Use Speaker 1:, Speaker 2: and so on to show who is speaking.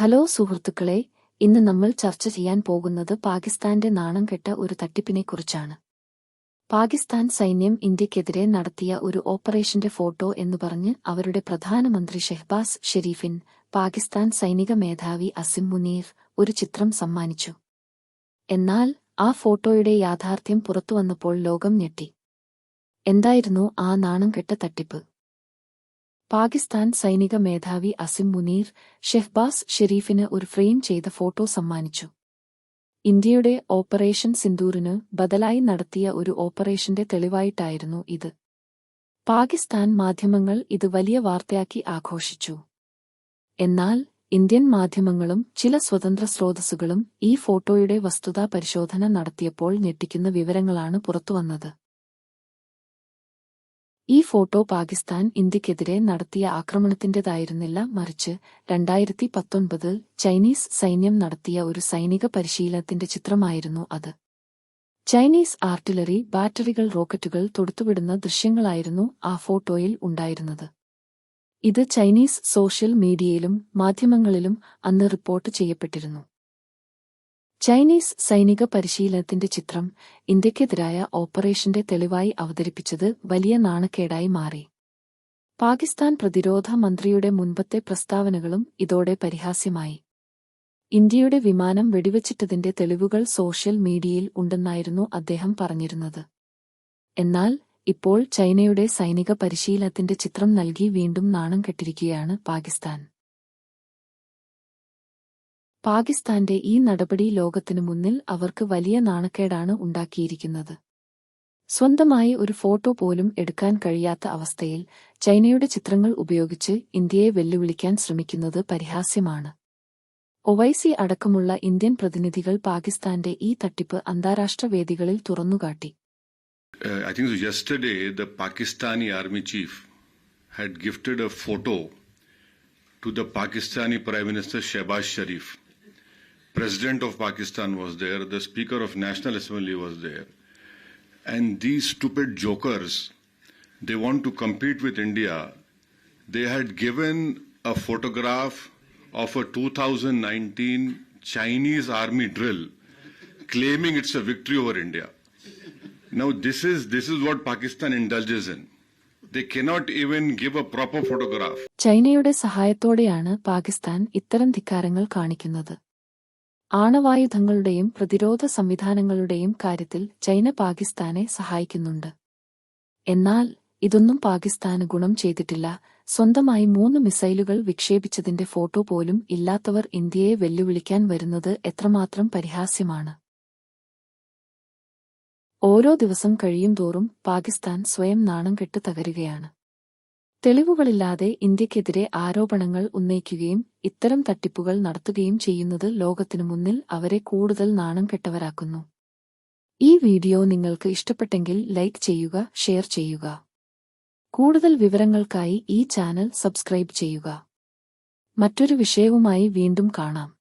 Speaker 1: Hello സുഹൃത്തുക്കളെ ഇന്ന് നമ്മൾ ചർച്ച ചെയ്യാൻ പോകുന്നത് പാകിസ്ഥാന്റെ നാണം കെട്ട ഒരു തട്ടിപ്പിനെക്കുറിച്ചാണ്. പാകിസ്ഥാൻ സൈന്യം ഇന്ത്യക്കെതിരെ നടത്തിയ ഒരു ഓപ്പറേഷന്റെ ഫോട്ടോ എന്ന് പറഞ്ഞ് അവരുടെ പ്രധാനമന്ത്രി ഷെഹ്ബാസ് ഷെരീഫിൻ പാകിസ്ഥാൻ സൈനിക മേധാവി അസിം മുനീർ ഒരു ചിത്രം സമ്മാനിച്ചു. എന്നാൽ ആ ഫോട്ടോയുടെ യാഥാർത്ഥ്യം പുറത്തുവന്നപ്പോൾ ലോകം ഞെട്ടി. എന്തായിരുന്നു ആ നാണം കെട്ട തട്ടിപ്പ്? പാകിസ്ഥാൻ സൈനിക മേധാവി അസിം മുനീർ ഷെഹ്ബാസ് ഷെരീഫിന് ഒരു ഫ്രെയിം ചെയ്ത ഫോട്ടോ സമ്മാനിച്ചു. ഇന്ത്യയുടെ ഓപ്പറേഷൻ സിന്ദൂറിന് ബദലായി നടത്തിയ ഒരു ഓപ്പറേഷന്റെ തെളിവായിട്ടായിരുന്നു ഇത്. പാകിസ്ഥാൻ മാധ്യമങ്ങൾ ഇത് വലിയ വാർത്തയാക്കി ആഘോഷിച്ചു. എന്നാൽ ഇന്ത്യൻ മാധ്യമങ്ങളും ചില സ്വതന്ത്ര സ്രോതസ്സുകളും ഈ ഫോട്ടോയുടെ വസ്തുതാ പരിശോധന നടത്തിയപ്പോൾ ഞെട്ടിക്കുന്ന വിവരങ്ങളാണ് പുറത്തുവന്നത്. ഈ ഫോട്ടോ പാകിസ്ഥാൻ ഇന്ത്യക്കെതിരെ നടത്തിയ ആക്രമണത്തിന്റേതായിരുന്നില്ല മറിച്ച് രണ്ടായിരത്തി പത്തൊൻപതിൽ ചൈനീസ് സൈന്യം നടത്തിയ ഒരു സൈനിക പരിശീലനത്തിന്റെ ചിത്രമായിരുന്നു അത്. ചൈനീസ് ആർട്ടിലറി ബാറ്ററികൾ റോക്കറ്റുകൾ തൊടുത്തുവിടുന്ന ദൃശ്യങ്ങളായിരുന്നു ആ ഫോട്ടോയിൽ ഉണ്ടായിരുന്നത്. ഇത് ചൈനീസ് സോഷ്യൽ മീഡിയയിലും മാധ്യമങ്ങളിലും അന്ന് റിപ്പോർട്ട് ചെയ്യപ്പെട്ടിരുന്നു. ചൈനീസ് സൈനിക പരിശീലനത്തിന്റെ ചിത്രം ഇന്ത്യക്കെതിരായ ഓപ്പറേഷന്റെ തെളിവായി അവതരിപ്പിച്ചത് വലിയ നാണക്കേടായി മാറി. പാകിസ്ഥാൻ പ്രതിരോധ മന്ത്രിയുടെ മുൻപത്തെ പ്രസ്താവനകളും ഇതോടെ പരിഹാസ്യമായി. ഇന്ത്യയുടെ വിമാനം വെടിവച്ചിട്ടതിന്റെ തെളിവുകൾ സോഷ്യൽ മീഡിയയിൽ ഉണ്ടെന്നായിരുന്നു അദ്ദേഹം പറഞ്ഞിരുന്നത്. എന്നാൽ ഇപ്പോൾ ചൈനയുടെ സൈനിക പരിശീലനത്തിന്റെ ചിത്രം നൽകി വീണ്ടും നാണം കെട്ടിരിക്കുകയാണ് പാകിസ്ഥാൻ. പാകിസ്ഥാന്റെ ഈ നടപടി ലോകത്തിനു മുന്നിൽ അവർക്ക് വലിയ നാണക്കേടാണ് ഉണ്ടാക്കിയിരിക്കുന്നത്. സ്വന്തമായി ഒരു ഫോട്ടോ പോലും എടുക്കാൻ കഴിയാത്ത അവസ്ഥയിൽ ചൈനയുടെ ചിത്രങ്ങൾ ഉപയോഗിച്ച് ഇന്ത്യയെ വെല്ലുവിളിക്കാൻ ശ്രമിക്കുന്നത് പരിഹാസ്യമാണ്. ഒവൈസി അടക്കമുള്ള ഇന്ത്യൻ പ്രതിനിധികൾ പാകിസ്ഥാന്റെ ഈ തട്ടിപ്പ് അന്താരാഷ്ട്ര വേദികളിൽ തുറന്നുകാട്ടി.
Speaker 2: I think yesterday the Pakistani army chief had gifted a photo to the Pakistani Prime Minister Shehbaz Sharif. President of Pakistan was there, the Speaker of National Assembly was there. And these stupid jokers, they want to compete with India. They had given a photograph of a 2019 Chinese army drill, claiming it's a victory over India. Now this is this is what Pakistan indulges in. They cannot even give a proper photograph.
Speaker 1: ചൈനയുടെ സഹായത്തോടെയാണ് പാകിസ്ഥാൻ ഇത്തരം ധിക്കാരങ്ങൾ കാണിക്കുന്നത് ആണവായുധങ്ങളുടെയും പ്രതിരോധ സംവിധാനങ്ങളുടെയും കാര്യത്തിൽ China പാകിസ്ഥാനെ സഹായിക്കുന്നുണ്ട്. എന്നാൽ ഇതൊന്നും പാകിസ്ഥാന് ഗുണം ചെയ്തിട്ടില്ല. സ്വന്തമായി മൂന്ന് മിസൈലുകൾ വിക്ഷേപിച്ചതിന്റെ ഫോട്ടോ പോലും ഇല്ലാത്തവർ ഇന്ത്യയെ വെല്ലുവിളിക്കാൻ വരുന്നത് എത്രമാത്രം പരിഹാസ്യമാണ്. ഓരോ ദിവസം കഴിയും തോറും പാകിസ്ഥാൻ സ്വയം നാണം കെട്ട് തകരുകയാണ്. തെളിവുകളില്ലാതെ ഇന്ത്യക്കെതിരെ ആരോപണങ്ങൾ ഉന്നയിക്കുകയും ഇത്തരം തട്ടിപ്പുകൾ നടത്തുകയും ചെയ്യുന്നത് ലോകത്തിനു മുന്നിൽ അവരെ കൂടുതൽ നാണം കെട്ടവരാക്കുന്നു. ഈ വീഡിയോ നിങ്ങൾക്ക് ഇഷ്ടപ്പെട്ടെങ്കിൽ ലൈക്ക് ചെയ്യുക ഷെയർ ചെയ്യുക. കൂടുതൽ വിവരങ്ങൾക്കായി ഈ ചാനൽ സബ്സ്ക്രൈബ് ചെയ്യുക. മറ്റൊരു വിഷയവുമായി വീണ്ടും കാണാം.